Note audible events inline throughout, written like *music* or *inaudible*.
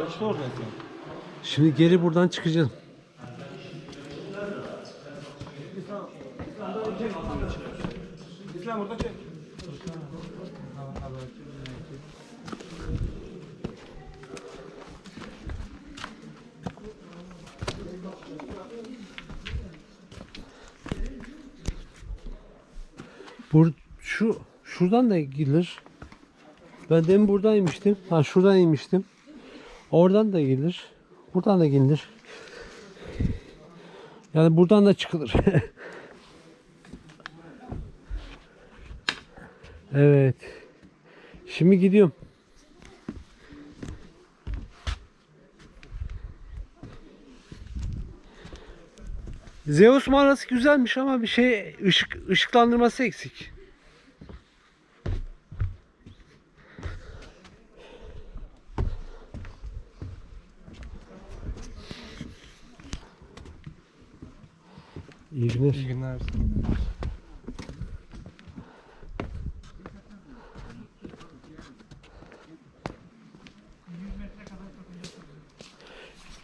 Yaşlı. Şimdi geri buradan çıkacağım. İslam orada çek. Bur şu şuradan da gidilir. Ben demin buradan inmiştim. Ha şuradan inmiştim. Oradan da gidilir. Buradan da gidilir. Yani buradan da çıkılır. *laughs* evet. Şimdi gidiyorum. Zeus mağarası güzelmiş ama bir şey ışık ışıklandırması eksik. İyi günler. İyi günler.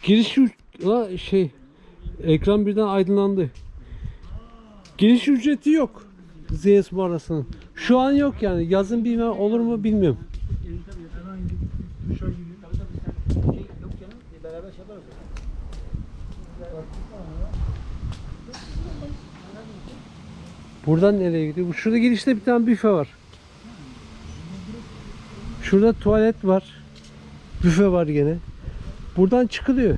Giriş la şey ekran birden aydınlandı. Giriş ücreti yok. Zeus mağarasının. Şu an yok yani. Yazın bilmem olur mu bilmiyorum. Buradan nereye gidiyor? Bu- Şurada girişte bir tane büfe var. Şurada tuvalet var. Büfe var gene. Buradan çıkılıyor.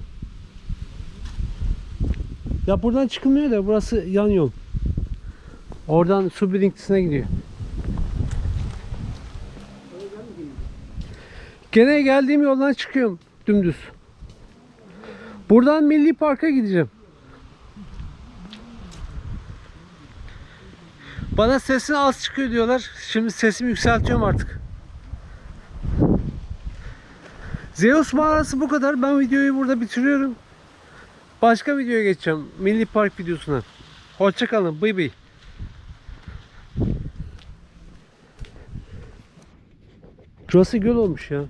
Ya buradan çıkılmıyor da burası yan yol. Oradan su birikintisine gidiyor. Gene geldiğim yoldan çıkıyorum dümdüz. Buradan Milli Park'a gideceğim. Bana sesin az çıkıyor diyorlar. Şimdi sesimi yükseltiyorum artık. Zeus mağarası bu kadar. Ben videoyu burada bitiriyorum. Başka videoya geçeceğim. Milli Park videosuna. Hoşçakalın. Bıy bıy. Şurası göl olmuş ya.